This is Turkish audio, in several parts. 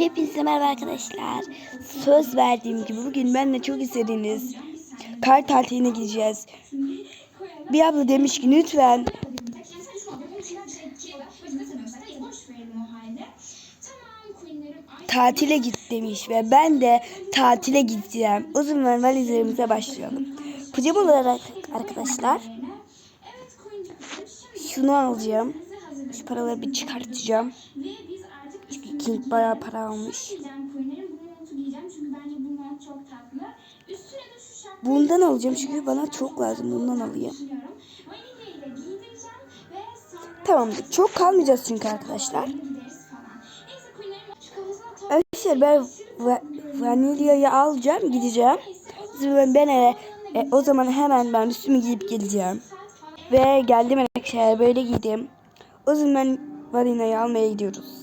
Hepinize merhaba arkadaşlar. Söz verdiğim gibi bugün ben de çok istediğiniz kar tatiline gideceğiz. Bir abla demiş ki lütfen tatile git demiş ve ben de tatile gideceğim. O zaman valizlerimize başlayalım. Pijama olarak arkadaşlar şunu alacağım. Şu paraları bir çıkartacağım. King bayağı para almış. Bundan alacağım çünkü bana çok lazım. Bundan alayım. Tamamdır. Çok kalmayacağız çünkü arkadaşlar. Arkadaşlar ben va- vanilyayı alacağım gideceğim. Ben eve, e, o zaman hemen ben üstümü giyip geleceğim. Ve geldim arkadaşlar böyle giydim. O zaman vanilyayı almaya gidiyoruz.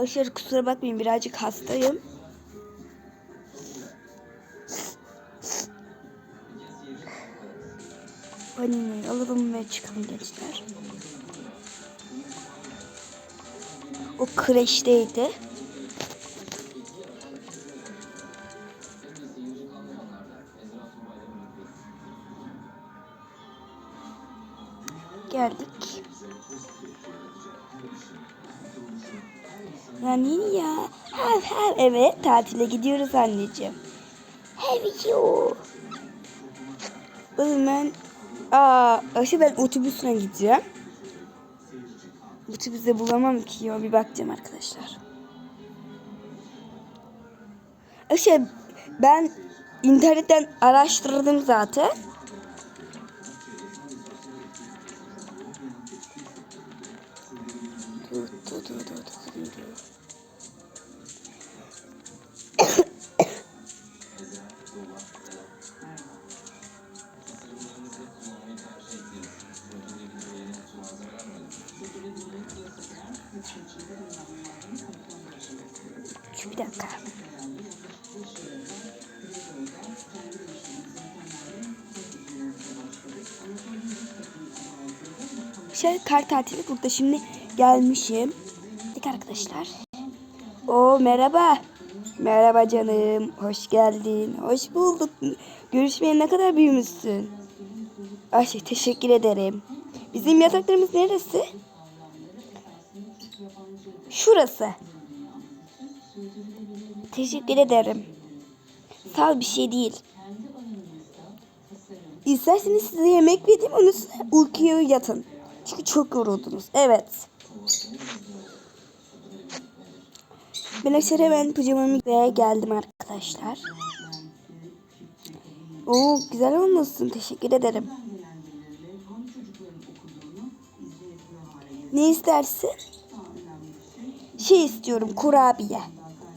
Arkadaşlar kusura bakmayın birazcık hastayım. Vanilyayı alalım ve çıkalım gençler. O kreşteydi. Geldik. Yani ya. Have have. Evet tatile gidiyoruz anneciğim. Have you? O zaman aa, aşı ben otobüsle gideceğim. Otobüste bulamam ki ya bir bakacağım arkadaşlar. Aşı ben internetten araştırdım zaten. Dur. Şu bir dakika. Şey kar tatili burada şimdi gelmişim. Arkadaşlar. O merhaba. Merhaba canım. Hoş geldin. Hoş bulduk. Görüşmeye ne kadar büyümüşsün. Ay şey, teşekkür ederim. Bizim yataklarımız neresi? Şurası. Teşekkür ederim. Sağ ol bir şey değil. İsterseniz size yemek vereyim onun üstüne uykuya yatın. Çünkü çok yoruldunuz. Evet. Ben aşağı hemen pijamamı ve geldim arkadaşlar. Oo güzel olmuşsun. Teşekkür ederim. Ne istersin? Şey istiyorum kurabiye.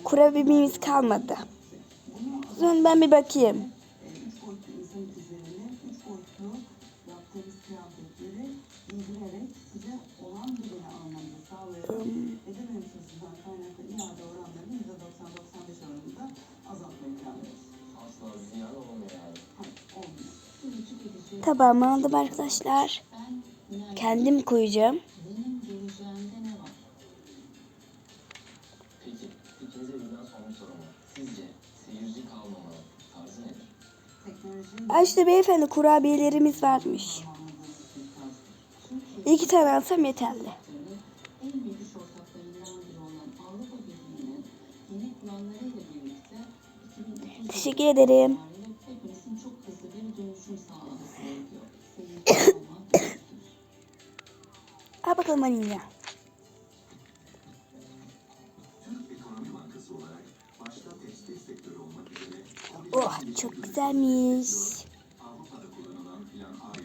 Kurabiyemiz kalmadı. O ben bir bakayım. Tabağımı aldım arkadaşlar. Kendim koyacağım. İşte beyefendi kurabiyelerimiz varmış. İki tane alsam yeterli. en büyük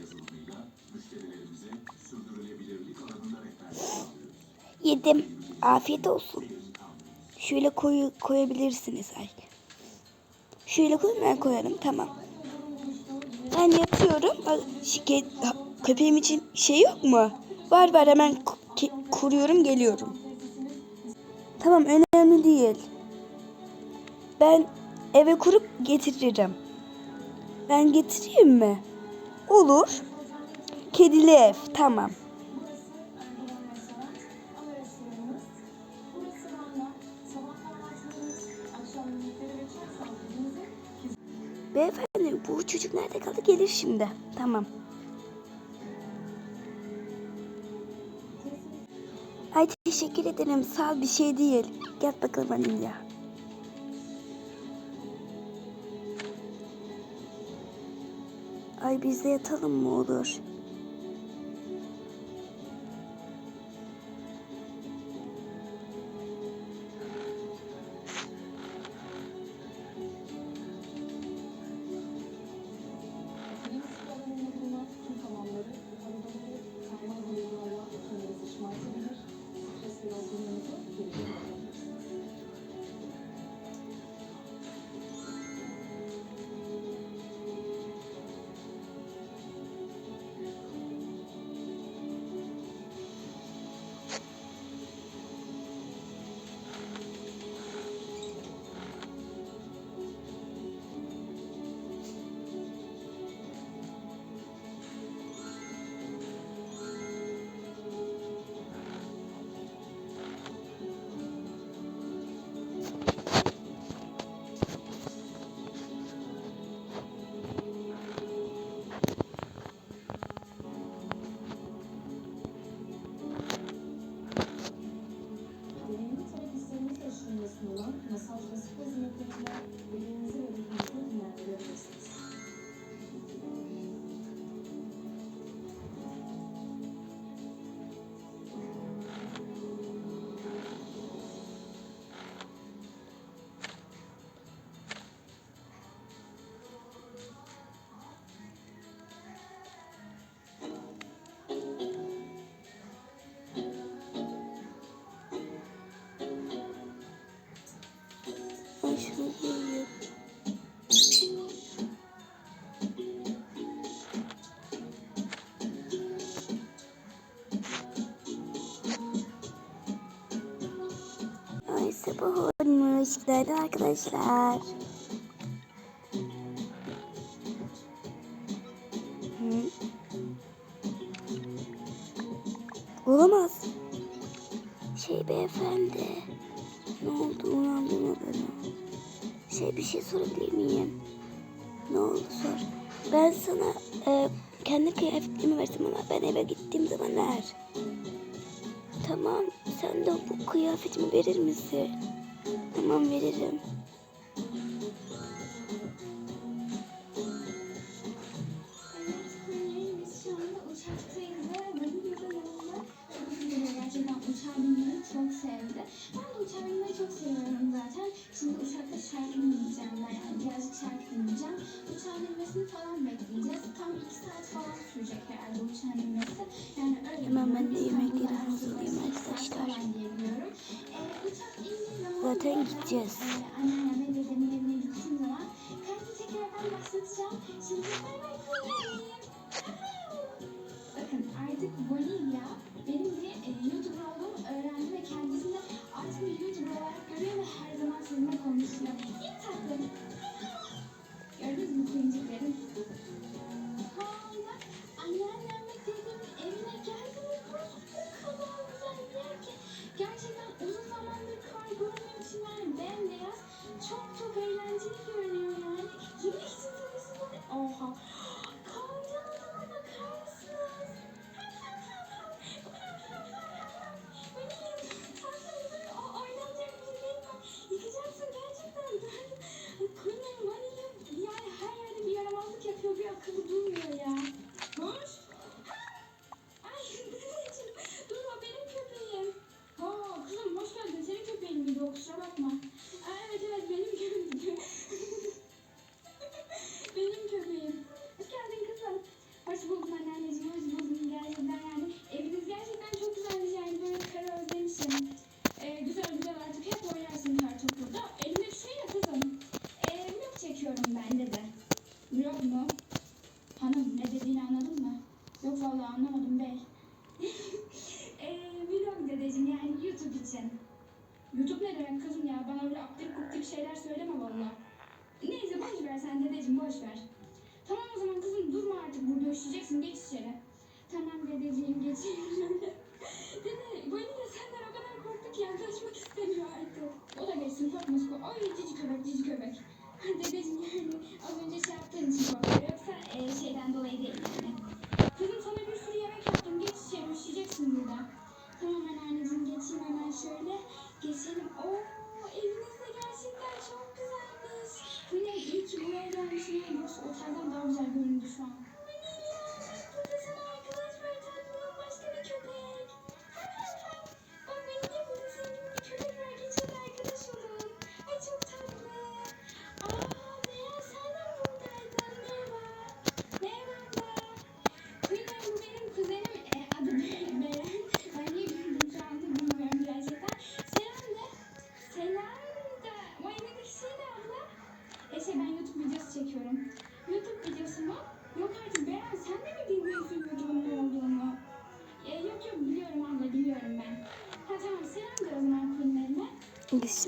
yazılımıyla müşterilerimize sürdürülebilirlik alanında rehberlik sağlıyoruz. Yedim. Afiyet olsun. Şöyle koy, koyabilirsiniz. Ay. Şöyle koyun ben koyarım. Tamam. Ben yatıyorum. Ay, Şike, köpeğim için şey yok mu? Var var hemen kuruyorum geliyorum. Tamam önemli değil. Ben eve kurup getiririm. Ben getireyim mi? Olur. Kedili ev. Tamam. Beyefendi bu çocuk nerede kaldı? Gelir şimdi. Tamam. Ay teşekkür ederim. Sağ ol bir şey değil. Gel bakalım Anilya. Ay biz de yatalım mı olur? Günaydın arkadaşlar. Hı. Olamaz. Şey beyefendi. Ne oldu uyandırma beni. Şey bir şey sorabilir miyim? Ne oldu sor. Ben sana e, kendi kıyafetimi verdim ama ben eve gittiğim zaman ver. Tamam sen de bu kıyafetimi verir misin? Tamam veririm. Çok sevdi. Ben de çok seviyorum zaten. Şimdi uçakta şarkı dinleyeceğim yani birazcık şarkı dinleyeceğim. Falan bekleyeceğiz. Tam iki saat falan sürecek herhalde uçağın. Yani öyle Hemen ben de yemekleri hazırlayayım arkadaşlar. zaman Zaten gideceğiz.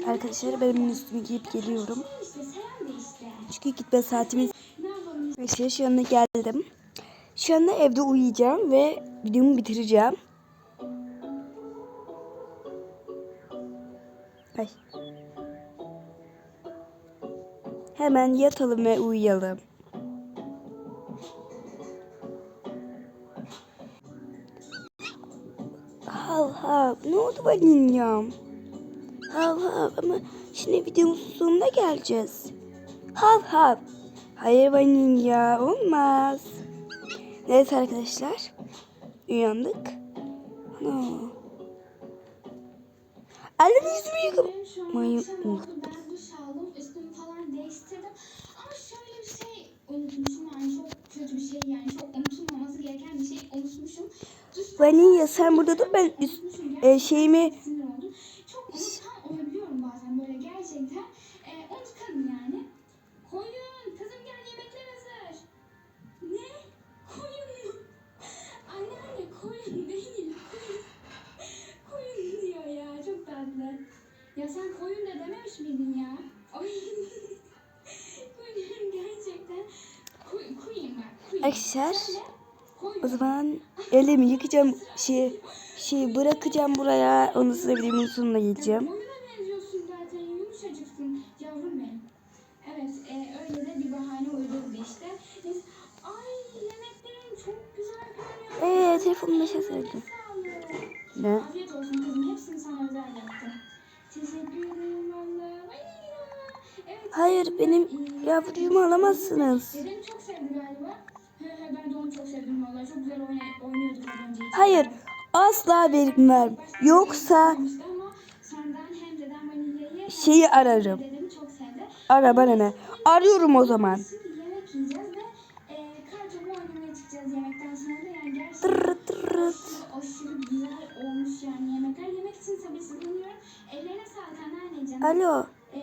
Arkadaşlar ben üstümü giyip geliyorum. Çünkü gitme saatimiz. Arkadaşlar şu anda geldim. Şu anda evde uyuyacağım ve videomu bitireceğim. Ay. Hemen yatalım ve uyuyalım. Hav hav ne oldu vanilyam? Hav hav ama şimdi videonun sonuna geleceğiz. Hav hav. Hayır vanilya olmaz. Evet arkadaşlar. Uyandık. Ana. Elimi yüzümü yıkam. Ben şu an Mayın akşam oldu. unuttum. Vanilya sen burada dur ben üst e, şeyimi sen koyun da dememiş miydin ya? Ay. koyun gerçekten. Koy, koyun bak. Koyun. Arkadaşlar, o zaman elimi yıkayacağım şey şey bırakacağım buraya. Onu size videomun sonuna geleceğim. Koyuna benziyorsun zaten yumuşacıksın yavrum benim. Evet e, öyle de bir bahane uydurdu işte. Neyse. Ay yemeklerin çok güzel görünüyor. Eee telefonumu şey söyledim. Ne? Afiyet olsun kızım hepsini sana özel Hayır benim yavrucuğumu alamazsınız. Dedem çok sevdi galiba. He he ben de onu çok sevdim valla. Çok güzel oynay- oynuyorduk az önce. Hayır asla vermem. Yoksa vanilyayı şeyi ararım. Ara bana ne? Arıyorum o zaman. E, Tırırt tırırt. aşırı güzel olmuş yani yemekler. Yemek için sabırsızlanıyorum. Alo. E,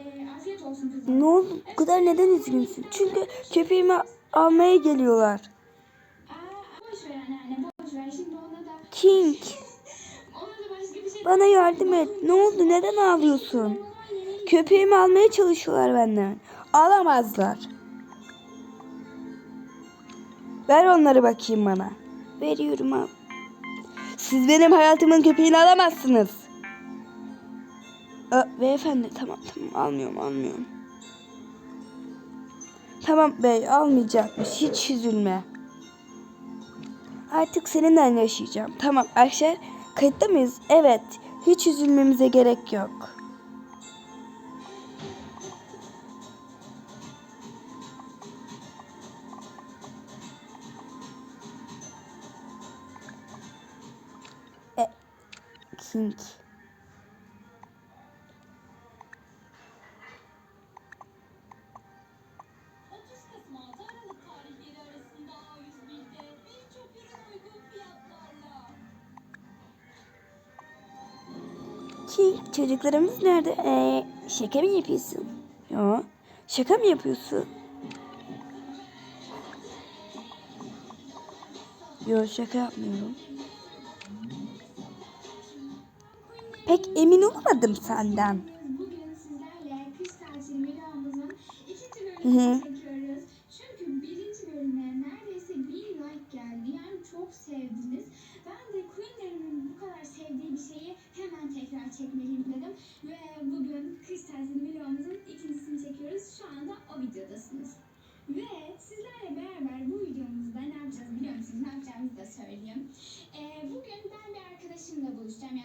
kızım. Ne oldu? Bu kadar neden üzgünsün? Çünkü köpeğimi almaya geliyorlar. King. şey Bana yardım et. Ne oldu? Neden ağlıyorsun? Köpeğimi almaya çalışıyorlar benden. Alamazlar. Ver onları bakayım bana. Veriyorum al. Siz benim hayatımın köpeğini alamazsınız. Aa, beyefendi tamam tamam almıyorum almıyorum. Tamam bey almayacakmış hiç üzülme. Artık seninle yaşayacağım. Tamam Ayşe kayıtta mıyız? Evet hiç üzülmemize gerek yok. E, King. King çocuklarımız nerede? Ee, şaka mı yapıyorsun? Yo. Şaka mı yapıyorsun? Yo şaka yapmıyorum. Pek emin olamadım senden. Hı hı. bölümünü çekiyoruz. Çünkü birinci bölüme neredeyse bin like geldi. Yani çok sevdiniz. Ben de Queen'lerimin bu kadar sevdiği bir şeyi hemen tekrar çekmeliyim dedim. Ve bugün kış tatili videomuzun ikincisini çekiyoruz. Şu anda o videodasınız. Ve sizlerle beraber bu videomuzda ne yapacağız biliyor musunuz? Ne yapacağımızı da söyleyeyim. Ee, bugün ben bir arkadaşımla buluşacağım.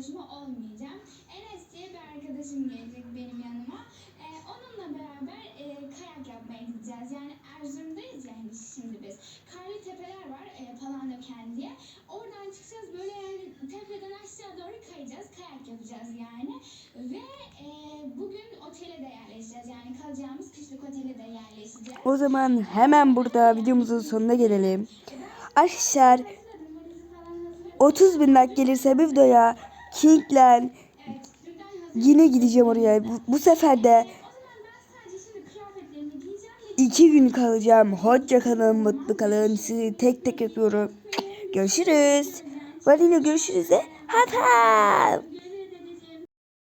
Başıma olmayacağım. Enes diye bir arkadaşım gelecek benim yanıma. Ee, onunla beraber e, kayak yapmaya gideceğiz. Yani Erzurum'dayız yani şimdi biz. Karlı tepeler var e, Palandöken diye. Oradan çıkacağız böyle yani tepeden aşağı doğru kayacağız. Kayak yapacağız yani. Ve e, bugün otele de yerleşeceğiz. Yani kalacağımız kışlık otele de yerleşeceğiz. O zaman hemen burada videomuzun sonuna gelelim. Arkadaşlar 30 bin like gelirse bir videoya King'len yine gideceğim oraya. Bu, bu sefer de iki gün kalacağım. Hoşça kalın, mutlu kalın. Sizi tek tek yapıyorum. Görüşürüz. Var yine görüşürüz. Hata.